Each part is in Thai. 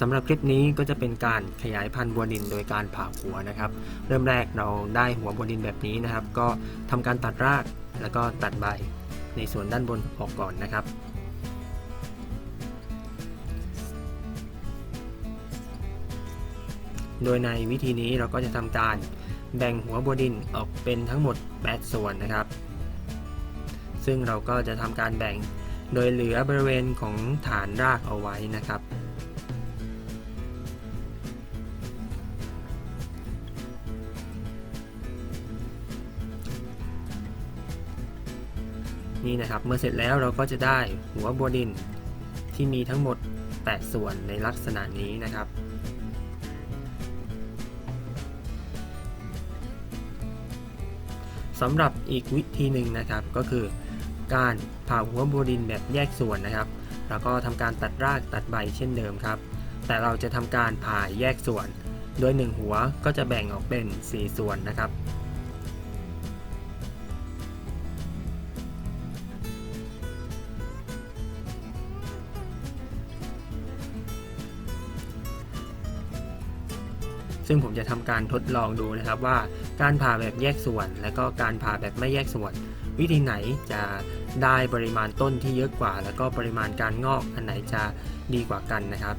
สำหรับคลิปนี้ก็จะเป็นการขยายพันธุ์บัวดินโดยการผ่าหัวนะครับ เริ่มแรกเราได้หัวบัวดินแบบนี้นะครับ ก็ทำการตัดรากแล้วก็ตัดใบในส่วนด้านบนออกก่อนนะครับโดยในวิธีนี้เราก็จะทำการแบ่งหัวบัวดินออกเป็นทั้งหมด 8 ส่วนนะครับ ซึ่งเราก็จะทำการแบ่งโดยเหลือบริเวณของฐานรากเอาไว้นะครับ นี่นะครับ เมื่อเสร็จแล้วเราก็จะได้หัวบัวดินที่มีทั้งหมด 8 ส่วนในลักษณะนี้นะครับ สำหรับอีกวิธีหนึ่งนะครับก็คือการผ่าหัวบัวดินแบบแยกส่วนนะครับ แล้วก็ทำการตัดรากตัดใบเช่นเดิมครับ แต่เราจะทำการผ่าแยกส่วน โดย 1 หัวก็จะแบ่งออกเป็น 4 ส่วนนะครับ ซึ่งผมจะทำการทดลองดูนะครับว่าการผ่าแบบแยกส่วน และก็การผ่าแบบไม่แยกส่วน วิธีไหนจะได้ปริมาณต้นที่เยอะกว่า แล้วก็ปริมาณการงอกอันไหนจะดีกว่ากันนะครับ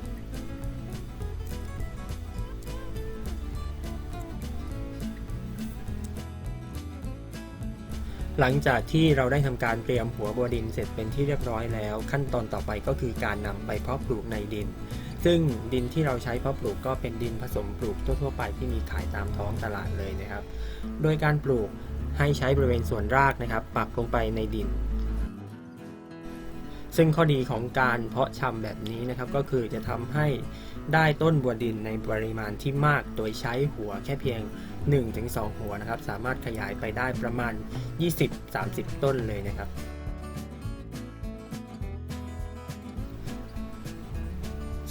หลังจากที่เราได้ทำการเตรียมหัวบัวดินเสร็จเป็นที่เรียบร้อยแล้ว ขั้นตอนต่อไปก็คือการนำไปเพาะปลูกในดิน ซึ่งดินที่เราใช้เพาะปลูกก็เป็นดินผสมปลูกทั่วๆไปที่มีขายตามท้องตลาดเลยนะครับ โดยการปลูกให้ใช้บริเวณส่วนรากนะครับ ปักลงไปในดิน ซึ่งข้อดีของการเพาะชำแบบนี้นะครับ ก็คือจะทำให้ได้ต้นบัวดินในปริมาณที่มากโดยใช้หัวแค่เพียง 1-2 หัวนะครับ สามารถขยายไปได้ประมาณ 20-30 ต้นเลยนะครับ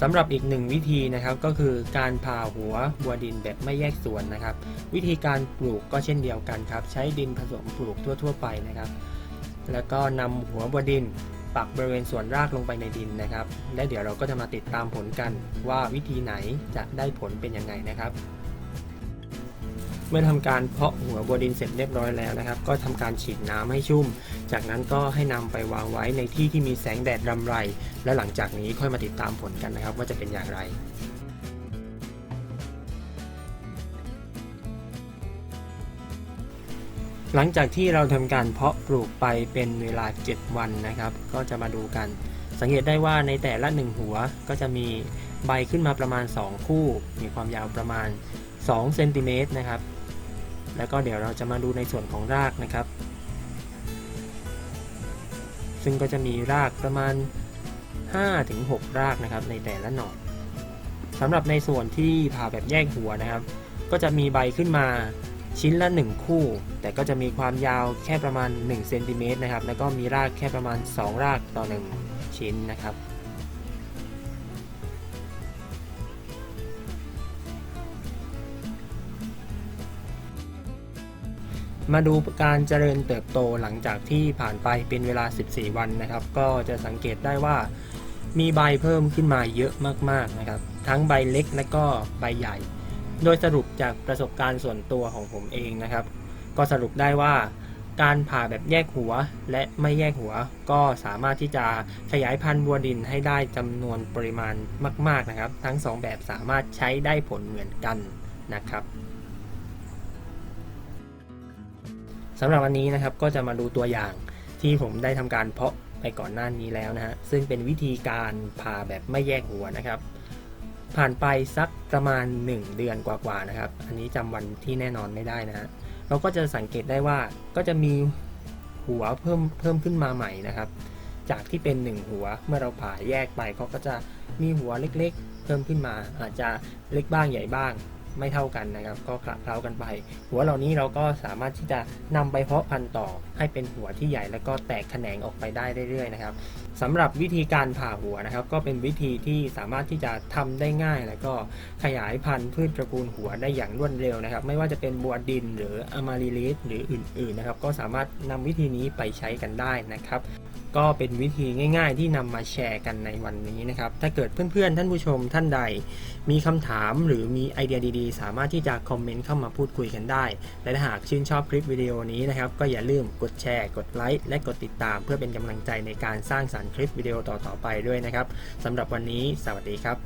สำหรับอีกหนึ่งวิธีนะครับก็คือการผ่าหัวบัวดินแบบไม่แยกส่วนนะครับ วิธีการปลูกก็เช่นเดียวกันครับ ใช้ดินผสมปลูกทั่ว ๆ ไปนะครับ แล้วก็นำหัวบัวดินปักบริเวณส่วนรากลงไปในดินนะครับ และเดี๋ยวเราก็จะมาติดตามผลกันว่าวิธีไหนจะได้ผลเป็นยังไงนะครับ เมื่อทำการเพาะหัวบัวดินเสร็จเรียบร้อยแล้วนะครับ ก็ทำการฉีดน้ำให้ชุ่ม จากนั้นก็ให้นำไปวางไว้ในที่ที่มีแสงแดดรำไร และหลังจากนี้ค่อยมาติดตามผลกันนะครับ ว่าจะเป็นอย่างไรหลังจากที่เราทำการเพาะปลูกไปเป็นเวลา 7 วันนะครับ ก็จะมาดูกัน สังเกตได้ว่าในแต่ละหนึ่งหัวก็จะมีใบขึ้นมาประมาณ 2 คู่ มีความยาวประมาณ2เซนติเมตรนะครับ แล้วก็เดี๋ยวเราจะมาดูในส่วนของรากนะครับ ซึ่งก็จะมีรากประมาณ 5-6 รากนะครับในแต่ละหน่อสำหรับในส่วนที่ผ่าแบบแยกหัวนะครับ ก็จะมีใบขึ้นมาชิ้นละ 1 คู่ แต่ก็จะมีความยาวแค่ประมาณ1เซนติเมตรนะครับ แล้วก็มีรากแค่ประมาณ 2 รากต่อ 1 ชิ้นนะครับ มาดูการเจริญเติบโตหลังจากที่ผ่านไปเป็นเวลา 14 วันนะครับ ก็จะสังเกตได้ว่ามีใบเพิ่มขึ้นมาเยอะมากๆนะครับ ทั้งใบเล็กและก็ใบใหญ่ โดยสรุปจากประสบการณ์ส่วนตัวของผมเองนะครับ ก็สรุปได้ว่าการผ่าแบบแยกหัวและไม่แยกหัว ก็สามารถที่จะขยายพันธุ์บัวดินให้ได้จำนวนปริมาณมาก ๆนะครับ ทั้งสองแบบสามารถใช้ได้ผลเหมือนกันนะครับ สำหรับวันนี้นะครับก็จะมาดูตัวอย่างที่ผมได้ทำการเพาะไปก่อนหน้านี้แล้วนะฮะซึ่งเป็นวิธีการผ่าแบบไม่แยกหัวนะครับ ผ่านไปสักประมาณ 1 เดือนกว่าๆนะครับ อันนี้จำวันที่แน่นอนไม่ได้นะฮะเราก็จะสังเกตได้ว่าก็จะมีหัวเพิ่มเพิ่มขึ้นมาใหม่นะครับ จากที่เป็น 1 หัวเมื่อเราผ่าแยกไปเขาก็จะมีหัวเล็กๆ เพิ่มขึ้นมาอาจจะเล็กบ้างใหญ่บ้าง ไม่เท่ากันนะครับ ก็คละเคล้ากันไป หัวเหล่านี้เราก็สามารถที่จะนำไปเพาะพันธุ์ต่อ ให้เป็นหัวที่ใหญ่แล้วก็แตกแขนงออกไปได้เรื่อยๆนะครับสำหรับวิธีการผ่าหัวนะครับ ก็เป็นวิธีที่สามารถที่จะทำได้ง่าย แล้วก็ขยายพันธุ์พืชตระกูลหัวได้อย่างรวดเร็วนะครับ ไม่ว่าจะเป็นบัวดินหรืออมาริลิสหรืออื่นๆนะครับ ก็สามารถนำวิธีนี้ไปใช้กันได้นะครับก็เป็นวิธีง่ายๆ ที่นำมาแชร์กันในวันนี้นะครับ ถ้าเกิดเพื่อนๆ ท่านผู้ชมท่านใด มีคำถามหรือมีไอเดียดีๆสามารถที่จะคอมเมนต์เข้ามาพูดคุยกันได้ และถ้าหากชื่นชอบคลิปวิดีโอนี้นะครับ ก็อย่าลืมกดแชร์ กดไลค์ และกดติดตาม เพื่อเป็นกำลังใจในการสร้างสรรค์คลิปวิดีโอต่อๆไปด้วยนะครับสำหรับวันนี้ สวัสดีครับ